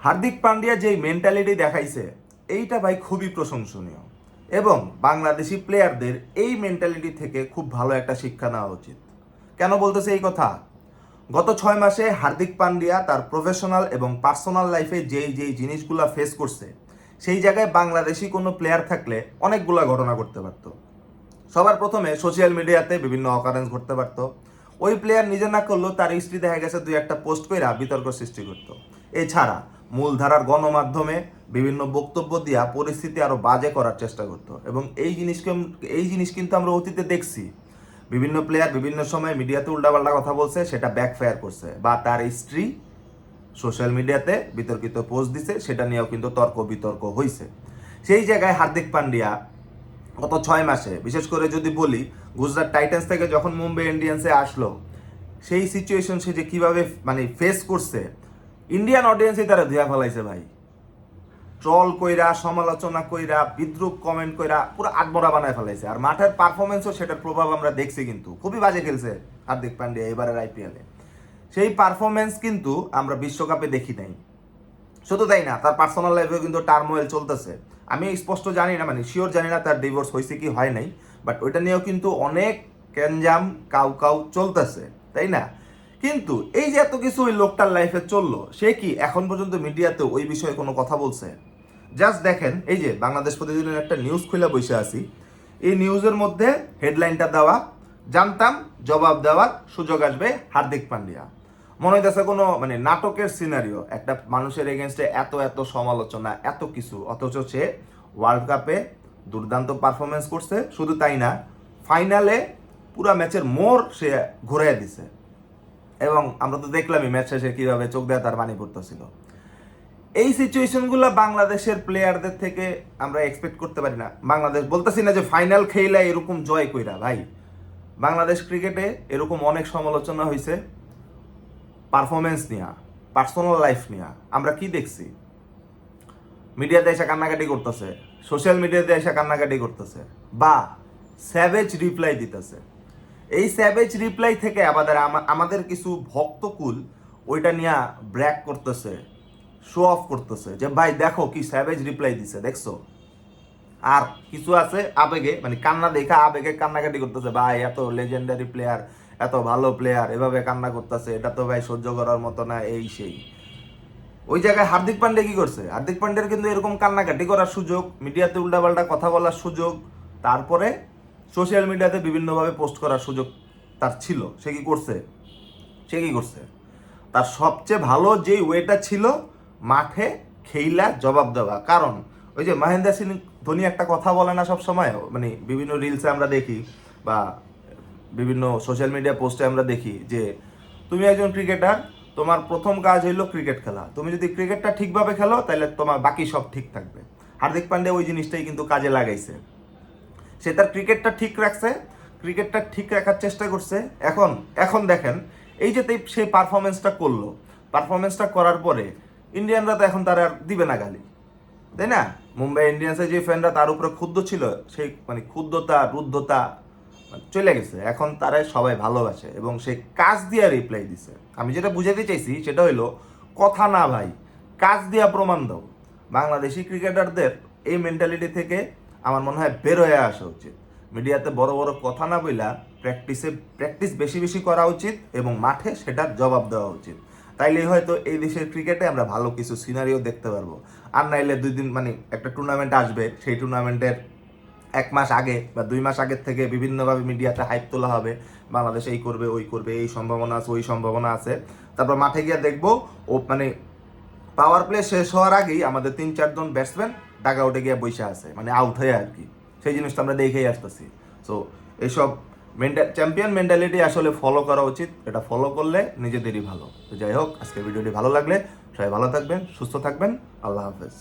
হার্দিক পান্ডিয়া যেই মেন্টালিটি দেখাইছে, এইটা ভাই খুবই প্রশংসনীয়। এবং বাংলাদেশি প্লেয়ারদের এই মেন্টালিটি থেকে খুব ভালো একটা শিক্ষা নেওয়া উচিত। কেন বলতেছে এই কথা? গত ছয় মাসে হার্দিক পান্ডিয়া তার প্রফেশনাল এবং পার্সোনাল লাইফে যেই যেই জিনিসগুলো ফেস করছে, সেই জায়গায় বাংলাদেশি কোনো প্লেয়ার থাকলে অনেকগুলা ঘটনা করতে পারতো। সবার প্রথমে সোশ্যাল মিডিয়াতে বিভিন্ন অকারেন্স ঘটতে পারতো। ওই প্লেয়ার নিজে না করলেও তার স্ত্রী দেখা গেছে দুই একটা পোস্ট করে বিতর্ক সৃষ্টি করতো। এছাড়া মূলধারার গণমাধ্যমে বিভিন্ন বক্তব্য দিয়া পরিস্থিতি আরও বাজে করার চেষ্টা করতো। এবং এই জিনিসকে এই জিনিস কিন্তু আমরা অতীতে দেখছি। বিভিন্ন প্লেয়ার বিভিন্ন সময় মিডিয়াতে উল্টাপাল্টা কথা বলছে, সেটা ব্যাকফায়ার করছে বা তার স্ত্রী সোশ্যাল মিডিয়াতে বিতর্কিত পোস্ট দিছে, সেটা নিয়েও কিন্তু তর্ক বিতর্ক হয়েছে সেই জায়গায় হার্দিক পান্ডিয়া গত ছয় মাসে, বিশেষ করে যদি বলি, গুজরাট টাইটান্স থেকে যখন মুম্বাই ইন্ডিয়ান্সে আসলো, সেই সিচুয়েশন সে যে কীভাবে মানে ফেস করছে ইন্ডিয়ান অডিয়েন্সই তারা ধুয়া ফেলাইছে ভাই। ট্রল কইরা, সমালোচনা কইরা, বিদ্রুপ কমেন্ট কইরা পুরো আটমরা বানায় ফেলাইছে। আর মাঠের পারফরমেন্সও সেটার প্রভাব আমরা দেখছি কিন্তু। খুবই বাজে খেলছে হার্দিক পান্ডিয়া এবারের আইপিএলে সেই পারফরমেন্স কিন্তু আমরা বিশ্বকাপে দেখি নাই। শুধু তাই না, তার পার্সোনাল লাইফেও কিন্তু টার্মোয়েল চলতেছে। আমি স্পষ্ট জানি না মানে শিওর জানি না তার ডিভোর্স হয়েছে কি হয় নাই বাট ওইটা নিয়েও কিন্তু অনেক ক্যানজাম কাউ কাউ চলতেছে, তাই না? কিন্তু এই যে এত কিছু ওই লোকটার লাইফে চলল, সে কি এখন পর্যন্ত মিডিয়াতে ওই বিষয়ে কোনো কথা বলছে? জাস্ট দেখেন, এই যে বাংলাদেশ প্রতিদিনের একটা নিউজ খুলে বসে আছি। এই নিউজের মধ্যে হেডলাইনটা দেওয়া, জানতাম, জবাব দেওয়ার সুযোগ আসবে হার্দিক পান্ডিয়া। মনে হইতেছে কোনো মানে নাটকের সিনারিও একটা মানুষের এগেনস্টে এত এত সমালোচনা, এত কিছু। অথচ সে ওয়ার্ল্ড কাপে দুর্দান্ত পারফরমেন্স করছে, শুধু তাই না ফাইনালে পুরা ম্যাচের মোড় সে ঘুরাইয়া দিছে। এবং আমরা তো দেখলামই ম্যাচ শেষে কীভাবে চোখ দেওয়া তার পানি পড়তেছিল। এই সিচুয়েশনগুলো বাংলাদেশের প্লেয়ারদের থেকে আমরা এক্সপেক্ট করতে পারি না। বাংলাদেশ, বলতেছি না যে ফাইনাল খেলা এরকম জয় কইরা, ভাই। বাংলাদেশ ক্রিকেটে এরকম অনেক সমালোচনা হয়েছে পারফরমেন্স নিয়া পার্সোনাল লাইফ নিয়া। আমরা কি দেখছি? মিডিয়াতে এসে কান্নাকাটি করতেছে সোশ্যাল মিডিয়াতে এসে কান্নাকাটি করতেছে, বা স্যাভেজ রিপ্লাই দিতেছে। এই স্যাভেজ রিপ্লাই থেকে আমাদের আমাদের কিছু ভক্তকুল ওইটা নিয়ে ব্র্যাক করতেছে শো অফ করতেছে যে, ভাই, দেখো কি স্যাভেজ রিপ্লাই দিছে, দেখছ? আর কিছু আছে আবেগে মানে কান্না দেখা আবেগে কান্নাকাটি করতেছে, ভাই, এত লেজেন্ডারি প্লেয়ার এত ভালো প্লেয়ার এভাবে কান্না করতেছে, এটা তো ভাই সহ্য করার মতো না, এই সেই। ওই জায়গায় হার্দিক পান্ডে কি করছে? হার্দিক পান্ডের কিন্তু এরকম কান্নাকাটি করার সুযোগ, মিডিয়াতে উল্টাপাল্টা কথা বলার সুযোগ, তারপরে সোশ্যাল মিডিয়াতে বিভিন্নভাবে পোস্ট করার সুযোগ তার ছিল। সে কি করছে? সে কি করছে? তার সবচেয়ে ভালো যে ওয়েটা ছিল, মাঠে খেইলা জবাব দেওয়া। কারণ, ওই যে মহেন্দ্র সিং ধোনি একটা কথা বলে না সব সময় মানে বিভিন্ন রিলসে আমরা দেখি বা বিভিন্ন সোশ্যাল মিডিয়া পোস্টে আমরা দেখি যে, তুমি একজন ক্রিকেটার তোমার প্রথম কাজ হইল ক্রিকেট খেলা। তুমি যদি ক্রিকেটটা ঠিকভাবে খেলো তাহলে তোমার বাকি সব ঠিক থাকবে। হার্দিক পান্ডে ওই জিনিসটাই কিন্তু কাজে লাগাইছে। সে তার ক্রিকেটটা ঠিক রাখছে, ক্রিকেটটা ঠিক রাখার চেষ্টা করছে। এখন এখন দেখেন, এই যে সেই পারফরমেন্সটা করল পারফরমেন্সটা করার পরে ইন্ডিয়ানরা তো এখন তার আর দিবে না গালি। তাই না? মুম্বাই ইন্ডিয়ান্সের যে ফ্যানরা তার উপরে ক্ষুদ্র ছিল, সেই মানে ক্ষুদ্রতা রুদ্ধতা মানে চলে গেছে। এখন তারা সবাই ভালোবাসে এবং সে কাজ দিয়ে রিপ্লাই দিছে। আমি যেটা বুঝাতে চাইছি সেটা হইল, কথা না ভাই, কাজ দিয়া প্রমাণ দাও। বাংলাদেশি ক্রিকেটারদের এই মেন্টালিটি থেকে আমার মনে হয় বের হয়ে আসা উচিত। মিডিয়াতে বড় বড় কথা না বইলা প্র্যাকটিসে, প্র্যাকটিস বেশি বেশি করা উচিত এবং মাঠে সেটার জবাব দেওয়া উচিত। তাইলেই হয়তো এই দেশের ক্রিকেটে আমরা ভালো কিছু সিনারিও দেখতে পারব। আর নাইলে দুই দিন মানে একটা টুর্নামেন্ট আসবে, সেই টুর্নামেন্টের এক মাস আগে বা দুই মাস আগের থেকে বিভিন্নভাবে মিডিয়াতে হাইপ তোলা হবে, বাংলাদেশ এই করবে, ওই করবে, এই সম্ভাবনা আছে, ওই সম্ভাবনা আছে। তারপর মাঠে গিয়ে দেখব ও মানে পাওয়ার প্লে শেষ হওয়ার আগেই আমাদের তিন চারজন ব্যাটসম্যান ডাকা উঠে গিয়ে বৈশা আছে মানে আউট হয়ে আর কি। সেই জিনিসটা আমরা দেখেই আসতেছি। সো এইসব মেন্টাল চ্যাম্পিয়ন মেন্টালিটি আসলে ফলো করা উচিত। এটা ফলো করলে নিজেদেরই ভালো। তো যাই হোক আজকে ভিডিওটি ভালো লাগলে সবাই ভালো থাকবেন, সুস্থ থাকবেন। আল্লাহ হাফেজ।